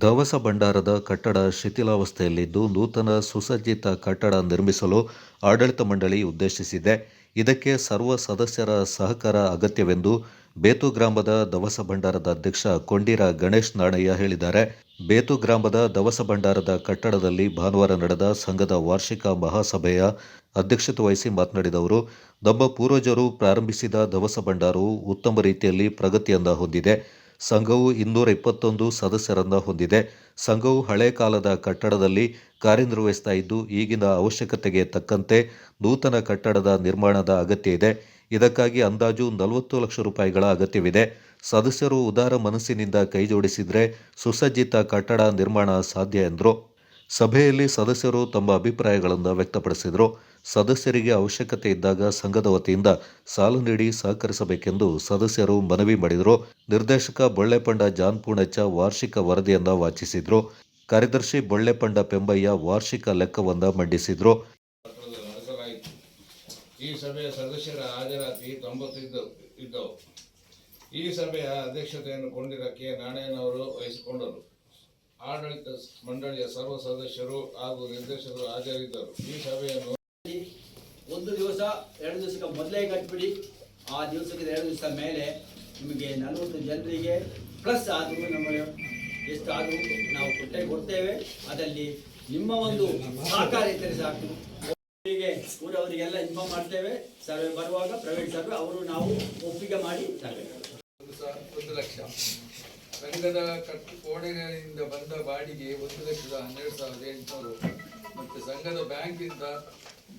ದವಸ ಭಂಡಾರದ ಕಟ್ಟಡ ಶಿಥಿಲಾವಸ್ಥೆಯಲ್ಲಿದ್ದು ನೂತನ ಸುಸಜ್ಜಿತ ಕಟ್ಟಡ ನಿರ್ಮಿಸಲು ಆಡಳಿತ ಮಂಡಳಿ ಉದ್ದೇಶಿಸಿದೆ. ಇದಕ್ಕೆ ಸರ್ವ ಸದಸ್ಯರ ಸಹಕಾರ ಅಗತ್ಯವೆಂದು ಬೇತು ಗ್ರಾಮದ ದವಸ ಭಂಡಾರದ ಅಧ್ಯಕ್ಷ ಕೊಂಡೀರ ಗಣೇಶ್ ನಾಣಯ್ಯ ಹೇಳಿದ್ದಾರೆ. ಬೇತು ಗ್ರಾಮದ ದವಸ ಭಂಡಾರದ ಕಟ್ಟಡದಲ್ಲಿ ಭಾನುವಾರ ನಡೆದ ಸಂಘದ ವಾರ್ಷಿಕ ಮಹಾಸಭೆಯ ಅಧ್ಯಕ್ಷತೆ ವಹಿಸಿ ಮಾತನಾಡಿದವರು ನಮ್ಮ ಪೂರ್ವಜರು ಪ್ರಾರಂಭಿಸಿದ ದವಸ ಭಂಡಾರವು ಉತ್ತಮ ರೀತಿಯಲ್ಲಿ ಪ್ರಗತಿಯನ್ನ ಹೊಂದಿದೆ. ಸಂಘವು ಇನ್ನೂರ ಇಪ್ಪತ್ತೊಂದು ಸದಸ್ಯರನ್ನು ಹೊಂದಿದೆ. ಸಂಘವು ಹಳೆ ಕಾಲದ ಕಟ್ಟಡದಲ್ಲಿ ಕಾರ್ಯನಿರ್ವಹಿಸ್ತಾ ಇದ್ದು, ಈಗಿನ ಅವಶ್ಯಕತೆಗೆ ತಕ್ಕಂತೆ ನೂತನ ಕಟ್ಟಡದ ನಿರ್ಮಾಣದ ಅಗತ್ಯ ಇದೆ. ಇದಕ್ಕಾಗಿ ಅಂದಾಜು ನಲವತ್ತು ಲಕ್ಷ ರೂಪಾಯಿಗಳ ಅಗತ್ಯವಿದೆ. ಸದಸ್ಯರು ಉದಾರ ಮನಸ್ಸಿನಿಂದ ಕೈಜೋಡಿಸಿದರೆ ಸುಸಜ್ಜಿತ ಕಟ್ಟಡ ನಿರ್ಮಾಣ ಸಾಧ್ಯ ಎಂದರು. ಸಭೆಯಲ್ಲಿ ಸದಸ್ಯರು ತಮ್ಮ ಅಭಿಪ್ರಾಯಗಳನ್ನು ವ್ಯಕ್ತಪಡಿಸಿದರು. ಸದಸ್ಯರಿಗೆ ಅವಶ್ಯಕತೆ ಇದ್ದಾಗ ಸಂಘದ ವತಿಯಿಂದ ಸಾಲ ನೀಡಿ ಸಹಕರಿಸಬೇಕೆಂದು ಸದಸ್ಯರು ಮನವಿ ಮಾಡಿದರು. ನಿರ್ದೇಶಕ ಬೊಳ್ಳೆಪಂಡ ಜಾನ್ ಪೂಣಚ್ಚ ವಾರ್ಷಿಕ ವರದಿಯನ್ನು ವಾಚಿಸಿದರು. ಕಾರ್ಯದರ್ಶಿ ಬೊಳ್ಳೆಪಂಡ ಪೆಂಬಯ್ಯ ವಾರ್ಷಿಕ ಲೆಕ್ಕವನ್ನು ಮಂಡಿಸಿದರು. ಈ ಸಭೆಯ ಸದಸ್ಯರ ಹಾಜರಾತಿ ತೊಂಬತ್ತಿದ್ದು ಇದ್ದವು. ಈ ಸಭೆಯ ಅಧ್ಯಕ್ಷತೆಯನ್ನು ಕೊಂಡಿರಕ್ಕೆ ನಾಣಯ್ಯನವರು ವಹಿಸಿಕೊಂಡರು. ಆಡಳಿತ ಮಂಡಳಿಯ ಸರ್ವ ಸದಸ್ಯರು ಹಾಗೂ ನಿರ್ದೇಶಕರು ಹಾಜರಿದ್ದರು. ಈ ಸಭೆಯನ್ನು ಒಂದು ದಿವಸ ಎರಡು ದಿವಸಕ್ಕೆ ಮೊದಲೇ ಕಟ್ಬಿಡಿ. ಆ ದಿವಸಕ್ಕೆ ಎರಡು ದಿವಸ ಮೇಲೆ ನಿಮಗೆ ನಲವತ್ತು ಜನರಿಗೆ ಪ್ಲಸ್ ಆದರೂ ನಮ್ಮ ಎಷ್ಟು ಆದರೂ ನಾವು ಕೊಟ್ಟೆ ಕೊಡ್ತೇವೆ. ಅದರಲ್ಲಿ ನಿಮ್ಮ ಒಂದು ಸಹಕಾರ ಇದ್ದರೆ ಸಾಕು. ಹೀಗೆ ಊರವರಿಗೆಲ್ಲ ಇನ್ಫಾರ್ಮ್ ಮಾಡ್ತೇವೆ. ಸರ್ವೆ ಬರುವಾಗ ಪ್ರೈವೇಟ್ ಸರ್ವೆ ಅವರು ನಾವು ಒಪ್ಪಿಗೆ ಮಾಡಿ ಸರ್ವೆ ಒಂದು ಲಕ್ಷ. ಸಂಘದ ಕಟ್ಟು ಕೋಣೆಗಳಿಂದ ಬಂದ ಬಾಡಿಗೆ ಒಂದು ಲಕ್ಷದ ಹನ್ನೆರಡು ಸಾವಿರದ ಎಂಟುನೂರು ಮತ್ತು ಸಂಘದ ಬ್ಯಾಂಕಿಂದ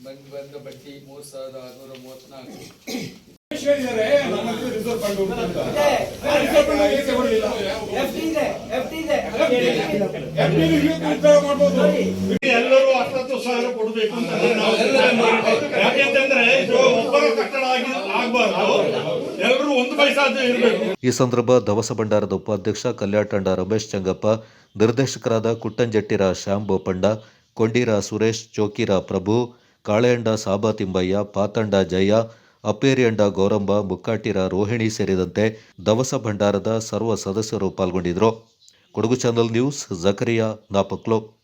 ಬಂದ್ ಬಂದ ಬಡ್ಡಿ ಮೂರು ಸಾವಿರದ ಆರುನೂರ ಮೂವತ್ನಾಲ್ಕು. ಎಲ್ಲರೂ ಹತ್ತತ್ತು ಸಾವಿರ ಕೊಡಬೇಕು ಅಂತ ಯಾಕೆಂತಂದ್ರೆ ಒಬ್ಬರ ಕಟ್ಟಡ ಆಗಿ ಆಗ್ಬಾರ್ದು. ಈ ಸಂದರ್ಭ ದವಸ ಭಂಡಾರದ ಉಪಾಧ್ಯಕ್ಷ ತಂಡ ರಮೇಶ್ ಚಂಗಪ್ಪ, ನಿರ್ದೇಶಕರಾದ ಕುಟ್ಟಂಜಟ್ಟಿರ ಶ್ಯಾಮ್ ಬೋಪಣ್ಣ ಕೊಂಡೀರ ಸುರೇಶ್, ಚೋಕಿರ ಪ್ರಭು ಕಾಳೆಯಂಡ ಸಾಬಾ ತಿಂಬಯ್ಯ ಪಾತಂಡ ಜಯ ಅಪ್ಪೇರಿಯಂಡ ಗೌರಂಬ, ಮುಕ್ಕಾಟಿರ ರೋಹಿಣಿ ಸೇರಿದಂತೆ ದವಸ ಭಂಡಾರದ ಸರ್ವ ಸದಸ್ಯರು ಪಾಲ್ಗೊಂಡಿದ್ದರು. Kodagu channel news, Zakariya Napoklu.